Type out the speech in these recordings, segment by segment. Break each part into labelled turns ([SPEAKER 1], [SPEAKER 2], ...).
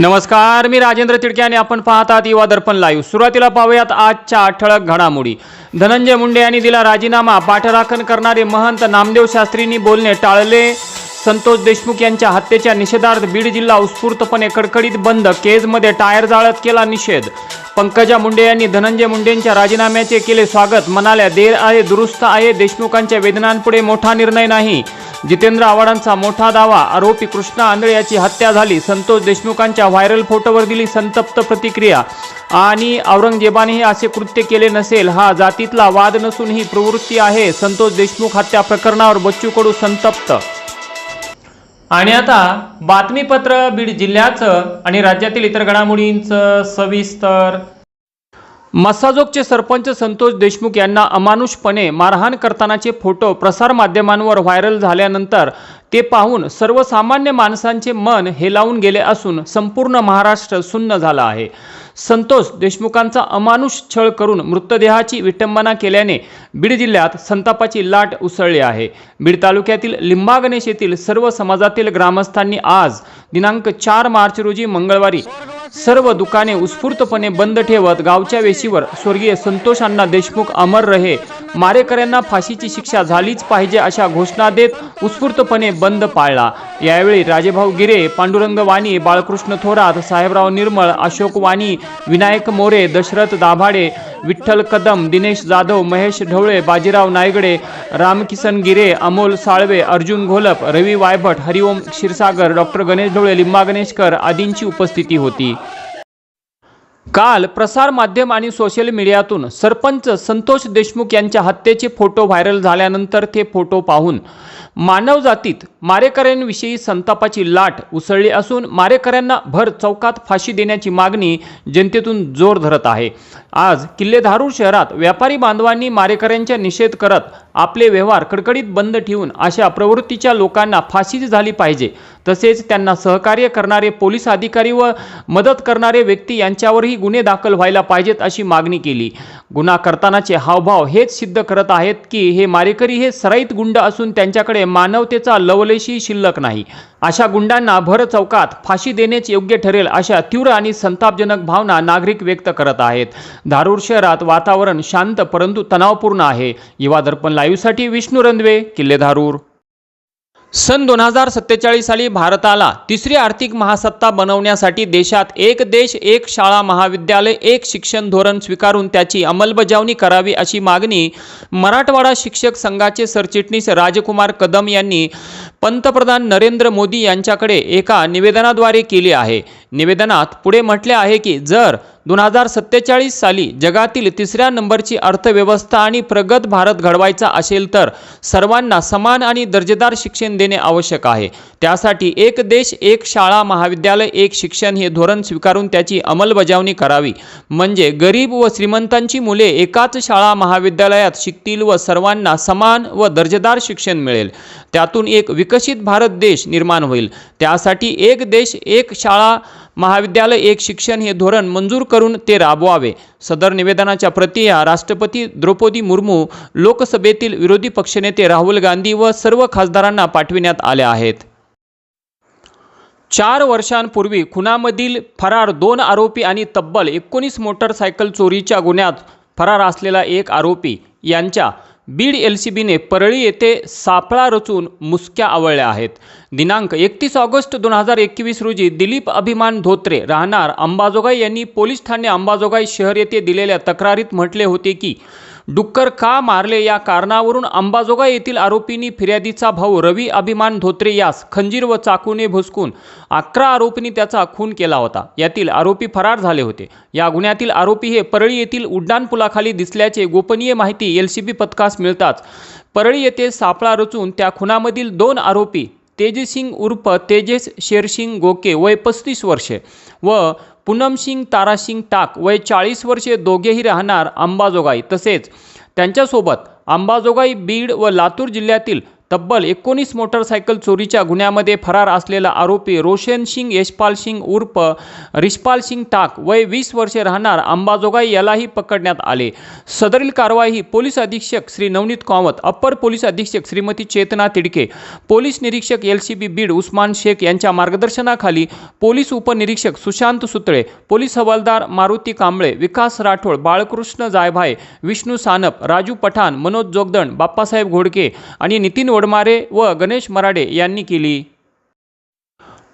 [SPEAKER 1] नमस्कार मी राजेंद्र तिडके आणि आपण पाहतात युवा दर्पण लाईव्ह सुरुवातीला पाहूयात आजच्या ठळक घडामोडी. धनंजय मुंडे यांनी दिला राजीनामा. पाठराखण करणारे महंत नामदेव शास्त्रींनी बोलणे टाळले. संतोष देशमुख यांच्या हत्येच्या निषेधार्थ बीड जिल्हा उत्स्फूर्तपणे कडकडीत बंद. केजमध्ये टायर जाळत केला निषेध. पंकजा मुंडे यांनी धनंजय मुंडेंच्या राजीनाम्याचे केले स्वागत. म्हणाल्या देर आहे दुरुस्त आहे. देशमुखांच्या वेदनांपुढे मोठा निर्णय नाही. जितेंद्र आव्हाडांचा मोठा दावा आरोपी कृष्णा आंधळे याची हत्या झाली संतोष देशमुखांच्या व्हायरल फोटोवर दिली संतप्त प्रतिक्रिया. आणि औरंगजेबानेही असे कृत्य केले नसेल हा जातीतला वाद नसून ही प्रवृत्ती आहे संतोष देशमुख हत्या प्रकरणावर बच्चू कडू संतप्त. आणि आता बातमीपत्र बीड जिल्ह्याचं आणि राज्यातील इतर घडामोडींचं सविस्तर मसाजोगचे सरपंच संतोष देशमुख यांना अमानुषपणे मारहाण करतानाचे फोटो प्रसारमाध्यमांवर व्हायरल झाल्यानंतर ते पाहून सर्वसामान्य माणसांचे मन हेलावून गेले असून संपूर्ण महाराष्ट्र सुन्न झाला आहे. संतोष देशमुखांचा अमानुष छळ करून मृतदेहाची विटंबना केल्याने बीड जिल्ह्यात संतापाची लाट उसळली आहे. बीड तालुक्यातील लिंबागणेश येथील सर्व समाजातील ग्रामस्थांनी आज दिनांक चार मार्च रोजी मंगळवारी सर्व दुकाने उत्स्फूर्तपणे बंद ठेवत गावच्या वेशीवर स्वर्गीय संतोष अण्णा देशमुख अमर रहे. मारेकऱ्यांना फाशीची शिक्षा झालीच पाहिजे अशा घोषणा देत उत्स्फूर्तपणे बंद पाळला. यावेळी राजेभाऊ गिरे पांडुरंग वाणी बाळकृष्ण थोरात साहेबराव निर्मळ अशोक वाणी विनायक मोरे दशरथ दाभाडे विठ्ठल कदम दिनेश जाधव महेश ढवळे बाजीराव नायगडे रामकिसन गिरे अमोल साळवे अर्जुन घोलप रवी वायभट हरिओम क्षीरसागर डॉक्टर गणेश ढवळे लिंबा गणेशकर आदींची उपस्थिती होती. काल प्रसार माध्यम आणि सोशल मीडियातून सरपंच संतोष देशमुख यांच्या हत्येचे फोटो व्हायरल झाल्यानंतर ते फोटो पाहून मानवजातीत मारेकऱ्यांविषयी संतापाची लाट उसळली असून मारेकऱ्यांना भर चौकात फाशी देण्याची मागणी जनतेतून जोर धरत आहे. आज किल्लेधारूर शहरात व्यापारी बांधवांनी मारेकऱ्यांचा निषेध करत आपले व्यवहार कडकडीत बंद ठेवून अशा प्रवृत्तीच्या लोकांना फाशी झाली पाहिजे. तसेच त्यांना सहकार्य करणारे पोलीस अधिकारी व मदत करणारे व्यक्ती यांच्यावरही गुन्हे दाखल व्हायला पाहिजेत अशी मागणी केली. गुन्हा करतानाचे हावभाव हेच सिद्ध करत आहेत की हे मारेकरी हे सराईत गुंड असून त्यांच्याकडे मानवतेचा लवलेशी शिल्लक नाही. अशा गुंडांना भर चौकात फाशी देणेच योग्य ठरेल अशा तीव्र आणि संतापजनक भावना नागरिक व्यक्त करत आहेत. धारूर शहरात वातावरण शांत परंतु तणावपूर्ण आहे. युवा दर्पण लाईव्हसाठी विष्णू रंधवे किल्ले धारूर. सन दोन हजार सत्तेचाळीस साली भारताला तिसरी आर्थिक महासत्ता बनवण्यासाठी देशात एक देश एक शाळा महाविद्यालय एक शिक्षण धोरण स्वीकारून त्याची अंमलबजावणी करावी अशी मागणी मराठवाडा शिक्षक संघाचे सरचिटणीस राजकुमार कदम यांनी पंतप्रधान नरेंद्र मोदी यांच्याकडे एका निवेदनाद्वारे केली आहे. निवेदनात पुढे म्हटले आहे की जर दोन हजार सत्तेचाळीस साली जगातील तिसऱ्या नंबरची अर्थव्यवस्था आणि प्रगत भारत घडवायचा असेल तर सर्वांना समान आणि दर्जेदार शिक्षण देणे आवश्यक आहे. त्यासाठी एक देश एक शाळा महाविद्यालय एक शिक्षण हे धोरण स्वीकारून त्याची अंमलबजावणी करावी. म्हणजे गरीब व श्रीमंतांची मुले एकाच शाळा महाविद्यालयात शिकतील व सर्वांना समान व दर्जेदार शिक्षण मिळेल. त्यातून एक विकसित भारत देश निर्माण होईल. त्यासाठी एक देश एक शाळा महाविद्यालय एक शिक्षण हे धोरण मंजूर करून ते राबवावे. सदर निवेदनाच्या प्रति या राष्ट्रपती द्रौपदी मुर्मू लोकसभेतील विरोधी पक्षनेते राहुल गांधी व सर्व खासदारांना पाठविण्यात आल्या आहेत. चार वर्षांपूर्वी खुनामधील फरार दोन आरोपी आणि तब्बल एकोणीस मोटरसायकल चोरीच्या गुन्ह्यात फरार असलेला एक आरोपी यांच्या बीड एल सी बीने परळी येथे सापळा रचून मुसक्या आवळल्या आहेत. दिनांक एकतीस ऑगस्ट दोन हजार एकवीस रोजी दिलीप अभिमान धोत्रे राहणार अंबाजोगाई यांनी पोलीस ठाणे अंबाजोगाई शहर येथे दिलेल्या तक्रारीत म्हटले होते की डुक्कर का मारले या कारणावरून अंबाजोगा येथील आरोपींनी फिर्यादीचा भाऊ रवी अभिमान धोत्रे यास खंजीर व चाकूने भुसकून अकरा आरोपींनी त्याचा खून केला होता. यातील आरोपी फरार झाले होते. या गुन्ह्यातील आरोपी हे परळी येथील उड्डाणपुलाखाली दिसल्याचे गोपनीय माहिती एलसीबी पथकास मिळताच परळी येथे सापळा रचून त्या खुनामधील दोन आरोपी तेजसिंग उर्फ तेजेस शेरसिंग गोके वय पस्तीस वर्षे व पूनमसिंग तारासिंग टाक वय चाळीस वर्षे दोघेही राहणार अंबाजोगाई. तसेच त्यांच्यासोबत अंबाजोगाई बीड व लातूर जिल्ह्यातील तब्बल एकोणीस मोटरसायकल चोरीच्या गुन्ह्यामध्ये फरार असलेला आरोपी रोशन सिंग यशपाल सिंग उर्फ रिशपाल सिंग टाक वय वीस वर्षे राहणार अंबाजोगाई यालाही पकडण्यात आले. सदरील कारवाई ही पोलीस अधीक्षक श्री नवनीत कामत अप्पर पोलीस अधीक्षक श्रीमती चेतना तिडके पोलीस निरीक्षक L C B Beed Usman Shaikh यांच्या मार्गदर्शनाखाली पोलीस उपनिरीक्षक सुशांत सुतळे पोलीस हवालदार मारुती कांबळे विकास राठोड बाळकृष्ण जायभाय विष्णू सानप राजू पठाण मनोज जोगदण बाप्पासाहेब घोडके आणि नितीन वडमारे व गणेश मराडे यांनी केली.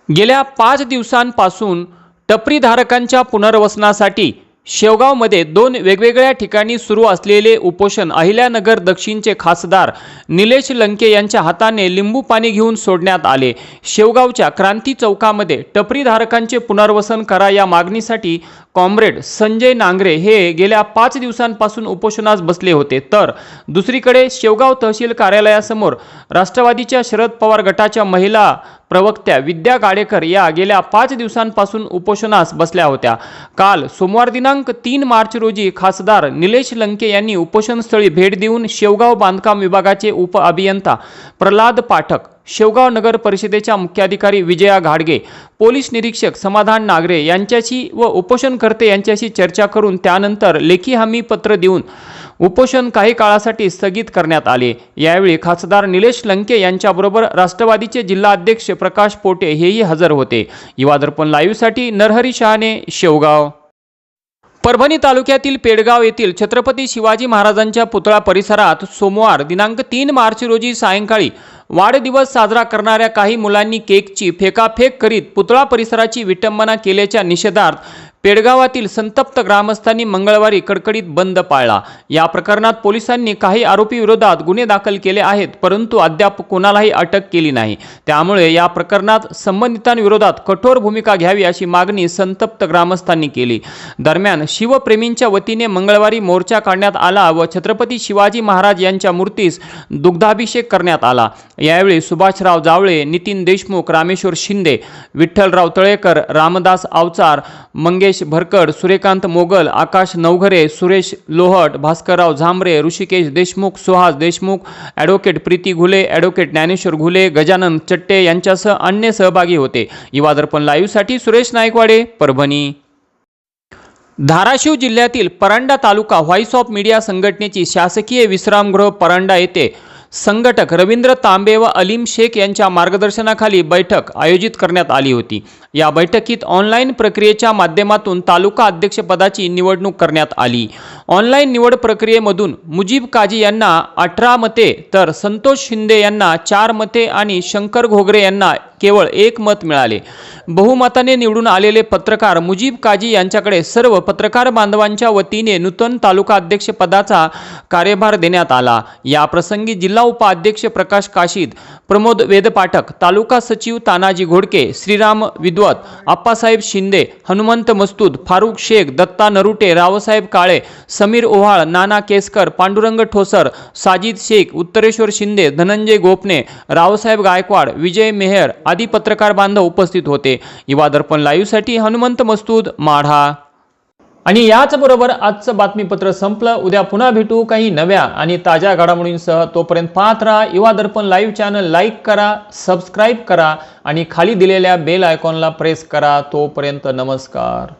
[SPEAKER 1] गेल्या पाच दिवसांपासून टपरीधारकांच्या पुनर्वसनासाठी शेवगावमध्ये दोन वेगवेगळ्या ठिकाणी सुरू असलेले उपोषण. अहिल्यानगर दक्षिणचे खासदार निलेश लंके यांच्या हाताने लिंबू पाणी घेऊन सोडण्यात आले. शेवगावच्या क्रांती चौकामध्ये टपरीधारकांचे पुनर्वसन करा या मागणीसाठी कॉम्रेड संजय नांगरे हे गेल्या पाच दिवसांपासून उपोषणास बसले होते. तर दुसरीकडे शेवगाव तहसील कार्यालयासमोर राष्ट्रवादीच्या शरद पवार गटाच्या महिला प्रवक्त्या विद्या गाडेकर या गेल्या पाच दिवसांपासून उपोषणास बसल्या होत्या. काल सोमवार दिनांक तीन मार्च रोजी खासदार निलेश लंके यांनी उपोषणस्थळी भेट देऊन शेवगाव बांधकाम विभागाचे उप अभियंता प्रल्हाद पाठक शेवगाव नगर परिषदेच्या मुख्याधिकारी विजया घाडगे पोलीस निरीक्षक समाधान नागरे यांच्याशी व उपोषणकर्ते यांच्याशी चर्चा करून त्यानंतर लेखी हमी पत्र देऊन उपोषण काही काळासाठी स्थगित करण्यात आले. यावेळी खासदार निलेश लंके यांच्याबरोबर राष्ट्रवादीचे जिल्हाध्यक्ष प्रकाश पोटे हेही हजर होते. युवा दर्पण लाईव्हसाठी नरहरी शहाणे शेवगाव. परभणी तालुक्यातील पेडगाव येथील छत्रपती शिवाजी महाराजांच्या पुतळा परिसरात सोमवार दिनांक तीन मार्च रोजी सायंकाळी वाढदिवस साजरा करणाऱ्या काही मुलांनी केकची फेकाफेक करीत पुतळा परिसराची विटंबना केल्याच्या निषेधार्थ पेडगावातील संतप्त ग्रामस्थांनी मंगळवारी कडकडीत बंद पाळला. या प्रकरणात पोलिसांनी काही आरोपी विरोधात गुन्हे दाखल केले आहेत परंतु अद्याप कोणालाही अटक केली नाही. त्यामुळे या प्रकरणात संबंधितांविरोधात कठोर भूमिका घ्यावी अशी मागणी संतप्त ग्रामस्थांनी केली. दरम्यान शिवप्रेमींच्या वतीने मंगळवारी मोर्चा काढण्यात आला व छत्रपती शिवाजी महाराज यांच्या मूर्तीस दुग्धाभिषेक करण्यात आला. यावेळी सुभाषराव जावळे नितीन देशमुख रामेश्वर शिंदे विठ्ठलराव तळेकर रामदास आवचार मंगेश भरकड सूर्यकांत मोगल आकाश नवघरे सुरेश लोहट भास्करराव झांबरे ऋषिकेश देशमुख सुहास देशमुख ॲडव्होकेट प्रीती घुले ॲडव्होकेट ज्ञानेश्वर घुले गजानन चट्टे यांच्यासह अन्य सहभागी होते. युवा दर्पण लाईव्हसाठी सुरेश नायकवाडे परभणी. धाराशिव जिल्ह्यातील Paranda taluka voice of media संघटनेची शासकीय विश्रामगृह परांडा येथे संघटक रवींद्र तांबे व अलीम शेख यांच्या मार्गदर्शनाखाली बैठक आयोजित करण्यात आली होती. या बैठकीत ऑनलाईन प्रक्रियेच्या माध्यमातून तालुका अध्यक्षपदाची निवडणूक करण्यात आली. ऑनलाईन निवड प्रक्रियेमधून मुजीब काजी यांना अठरा मते तर संतोष शिंदे यांना चार मते आणि शंकर घोगरे यांना केवळ एक मत मिळाले. बहुमताने निवडून आलेले पत्रकार मुजीब काजी यांच्याकडे सर्व पत्रकार बांधवांच्या वतीने नूतन तालुका अध्यक्षपदाचा कार्यभार देण्यात आला. या प्रसंगी जिल्हा उपाध्यक्ष प्रकाश काशीद प्रमोद वेदपाठक तालुका सचिव तानाजी घोडके श्रीराम विद्वत आप्पासाहेब शिंदे हनुमंत मस्तूद फारुख शेख दत्ता नरुटे रावसाहेब काळे समीर ओहाळ नाना केसकर पांडुरंग ठोसर साजिद शेख उत्तरेश्वर शिंदे धनंजय गोपने रावसाहेब गायकवाड विजय मेहर आदी पत्रकार बांधव उपस्थित होते. युवा दर्पण लाईव्हसाठी हनुमंत मस्तूद माढा. आणि याचबरोबर आजचं बातमीपत्र संपलं. उद्या पुन्हा भेटू काही नव्या आणि ताज्या घडामोडींसह. तोपर्यंत पाहत राहा Yuva Darpan live channel like करा सबस्क्राईब करा आणि खाली दिलेल्या बेल आयकॉनला प्रेस करा. तोपर्यंत नमस्कार.